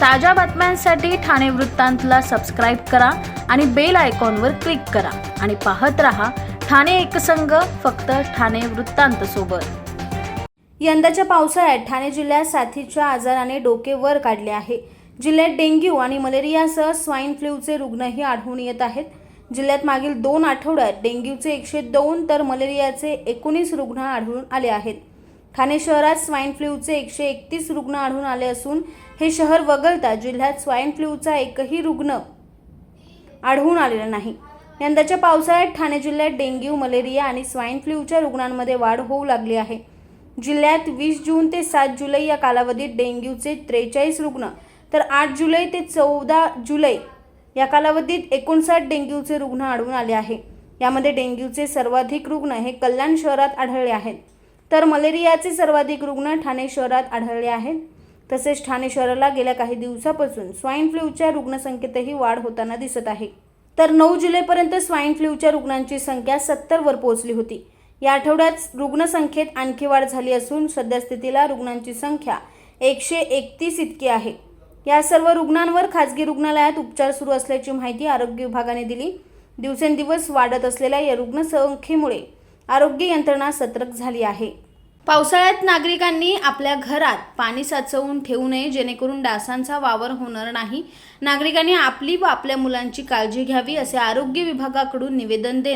ताज्या बातम्यांसाठी ठाणे वृत्तांतला सबस्क्राईब करा आणि बेल आयकॉनवर क्लिक करा. आणि पाहत रहा ठाणे एकसंघ फक्त ठाणे वृत्तांत सोबत. यंदाच्या पावसाळ्यात ठाणे जिल्ह्यात साथीच्या आजाराने डोके वर काढले आहे. जिल्ह्यात डेंग्यू आणि मलेरियासह स्वाईन फ्लूचे रुग्णही आढळून येत आहेत. जिल्ह्यात मागील दोन आठवड्यात डेंग्यूचे एकशे दोन तर मलेरियाचे एकोणीस रुग्ण आढळून आले आहेत. ठाणे शहरात स्वाईन फ्लूचे एकशे एकतीस रुग्ण आढळून आले असून हे शहर वगळता जिल्ह्यात स्वाईन फ्लूचा एकही रुग्ण आढळून आलेला नाही. यंदाच्या पावसाळ्यात ठाणे जिल्ह्यात डेंग्यू मलेरिया आणि स्वाईन फ्लूच्या रुग्णांमध्ये वाढ होऊ लागली आहे. जिल्ह्यात वीस जून ते सात जुलै या कालावधीत डेंग्यूचे त्रेचाळीस रुग्ण तर आठ जुलै ते चौदा जुलै या कालावधीत एकोणसाठ डेंग्यूचे रुग्ण आढळून आले आहे. यामध्ये डेंग्यूचे सर्वाधिक रुग्ण हे कल्याण शहरात आढळले आहेत. तर मलेरियाचे सर्वाधिक रुग्ण ठाणे शहरात आढळले आहेत. तसेच ठाणे शहराला गेल्या काही दिवसापासून स्वाईन फ्लूच्या रुग्णसंख्येतही वाढ होताना दिसत आहे. तर नऊ जुलैपर्यंत स्वाईन फ्लूच्या रुग्णांची संख्या सत्तरवर पोहोचली होती. या आठवड्यात रुग्णसंख्येत आणखी वाढ झाली असून सद्यस्थितीला रुग्णांची संख्या एकशे एकतीस इतकी आहे. या सर्व रुग्णांवर खाजगी रुग्णालयात उपचार सुरू असल्याची माहिती आरोग्य विभागाने दिली. दिवसेंदिवस वाढत असलेल्या या रुग्णसंख्येमुळे आरोग्य यंत्रणा सतर्क झाली आहे. पावसाळ्यात नागरिकांनी आपल्या घरात पाणी साचवून ठेवू नये जेणेकरून डासांचा वावर होणार नाही. नागरिकांनी आपली व आपल्या मुलांची काळजी घ्यावी असे आरोग्य विभागाकडून निवेदन देण्यात